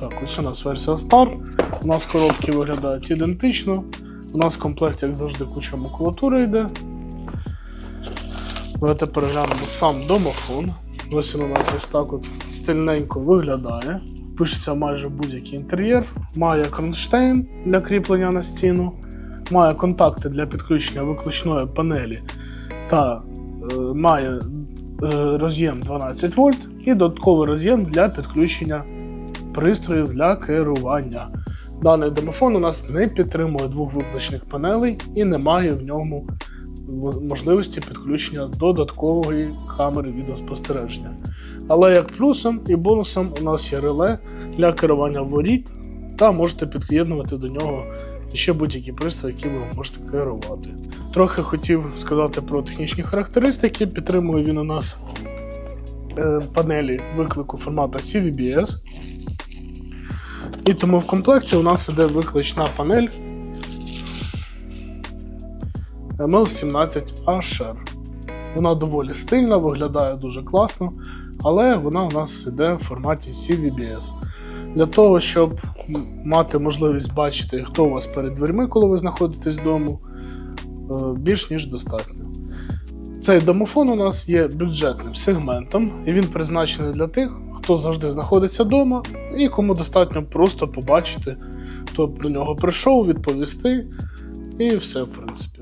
Так, ось у нас версія Star. У нас коробки виглядають ідентично. У нас в комплекті, як завжди, куча макулатури йде. Давайте переглянемо сам домофон. Ось він у нас ось так от стильненько виглядає. Впишеться майже будь-який інтер'єр. Має кронштейн для кріплення на стіну, має контакти для підключення виключної панелі та е, має е, роз'єм 12 вольт і додатковий роз'єм для підключення пристроїв для керування. Даний домофон у нас не підтримує двох виключних панелей і не має в ньому можливості підключення додаткової камери відеоспостереження. Але як плюсом і бонусом у нас є реле для керування воріт, та можете під'єднувати до нього ще будь-які пристрої, які ви можете керувати. Трохи хотів сказати про технічні характеристики. Підтримує він у нас е, панелі виклику формату CVBS. І тому в комплекті у нас іде виклична панель ML17HR. Вона доволі стильна, виглядає дуже класно, але вона у нас іде в форматі CVBS. Для того, щоб мати можливість бачити, хто у вас перед дверми, коли ви знаходитесь вдома, е, більш ніж достатньо. Цей домофон у нас є бюджетним сегментом, і він призначений для тих, хто завжди знаходиться вдома, і кому достатньо просто побачити, хто про нього прийшов, відповісти, і все, в принципі.